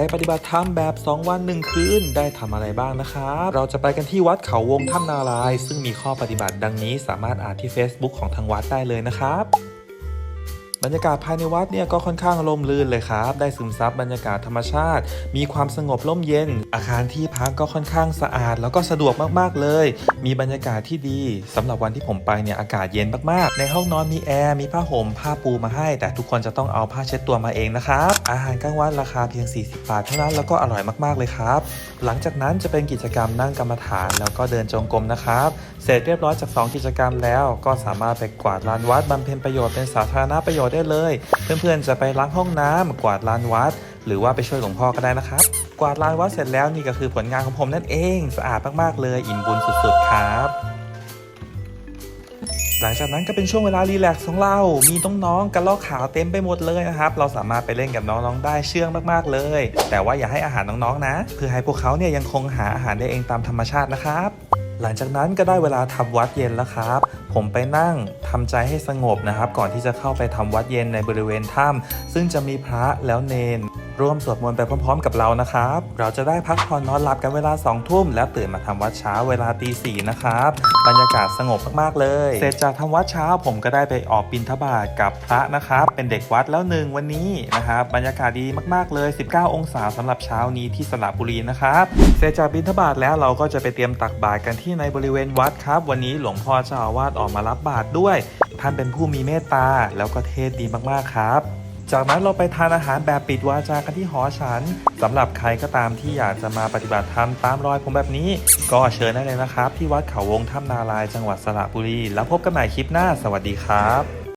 ไปปฏิบัติธรรมแบบ 2 วัน 1 คืน ได้ทำอะไรบ้างนะครับ เราจะไปกันที่วัดเขาวงถ้ำนาราย ซึ่งมีข้อปฏิบัติดังนี้สามารถอ่านที่ Facebook ของทางวัดได้เลยนะครับ บรรยากาศภายในวัดเนี่ยก็ค่อนข้างร่มรื่นเลยครับ ได้ซึมซับบรรยากาศธรรมชาติ มีความสงบร่มเย็น อาคารที่พักก็ค่อนข้างสะอาด แล้วก็สะดวกมากๆเลย มีบรรยากาศที่ดีสำหรับวันที่ผมไปเนี่ยอากาศเย็นมากๆ ในห้องนอนมีแอร์ มีผ้าห่ม ผ้าปูมาให้ แต่ทุกคนจะต้องเอาผ้าเช็ดตัวมาเองนะครับ อาหารกลางวันราคาเพียง 40 บาทเท่านั้น แล้วก็อร่อยมากๆเลยครับ หลังจากนั้นจะเป็นกิจกรรมนั่งกรรมฐาน แล้วก็เดินจงกรมนะครับ เสร็จเรียบร้อยจาก 2 กิจกรรมแล้วก็สามารถไปกวาดลานวัดบำเพ็ญประโยชน์เป็นสาธารณประโยชน์ได้เลย เพื่อนๆจะไปล้างห้องน้ำกวาดลานวัด หรือว่าไปช่วยหลวงพ่อก็ได้นะครับ กวาดลานวัดเสร็จแล้วนี่ก็คือผลงานของผมนั่นเองสะอาดมากๆเลยอิ่มบุญสุดๆครับหลังจากนั้นก็เป็นช่วงเวลารีแลกซ์ของเรา มีน้องๆกันลอกขาวเต็มไปหมดเลยนะครับ เราสามารถไปเล่นกับน้องๆได้เชื่องมากๆเลย แต่ว่าอย่าให้อาหารน้องๆนะ เพื่อให้พวกเขาเนี่ยยังคงหาอาหารได้เองตามธรรมชาตินะครับ หลังจากนั้นก็ได้เวลาทำวัดเย็นแล้วครับ ผมไปนั่งทำใจให้สงบนะครับ ก่อนที่จะเข้าไปทำวัดเย็นในบริเวณถ้ำซึ่งจะมีพระแล้วเนน ร่วมสวดมนต์ไปพร้อมๆ กับเรานะครับ เราจะได้พักผ่อนนอนหลับกันเวลา2องทุ่มแล้วตื่นมาทำวัดเช้าเวลาตีสี่นะครับ บรรยากาศสงบมากๆเลย เสร็จจากทำวัดเช้าผมก็ได้ไปออกบิณฑบาตกับพระนะครับ เป็นเด็กวัดแล้วหนึ่งวันนี้นะครับบรรยากาศดีมากๆเลย 19 องศาสำหรับเช้านี้ที่สระบุรีนะครับ เสร็จจากบิณฑบาตแล้วเราก็จะไปเตรียมตักบาตรกันที่ในบริเวณวัดครับ วันนี้หลวงพ่อเจ้าอาวาสออกมารับบาตรด้วย ท่านเป็นผู้มีเมตตาแล้วก็เทศดีมากๆครับ จากนั้นเราไปทานอาหารแบบปิดวาจากันที่หอฉันสำหรับใครก็ตามที่อยากจะมาปฏิบัติธรรมตามรอยผมแบบนี้ ก็เชิญได้เลยนะครับ ที่วัดเขาวงถ้ำนาลายจังหวัดสระบุรี แล้วพบกันใหม่คลิปหน้า สวัสดีครับ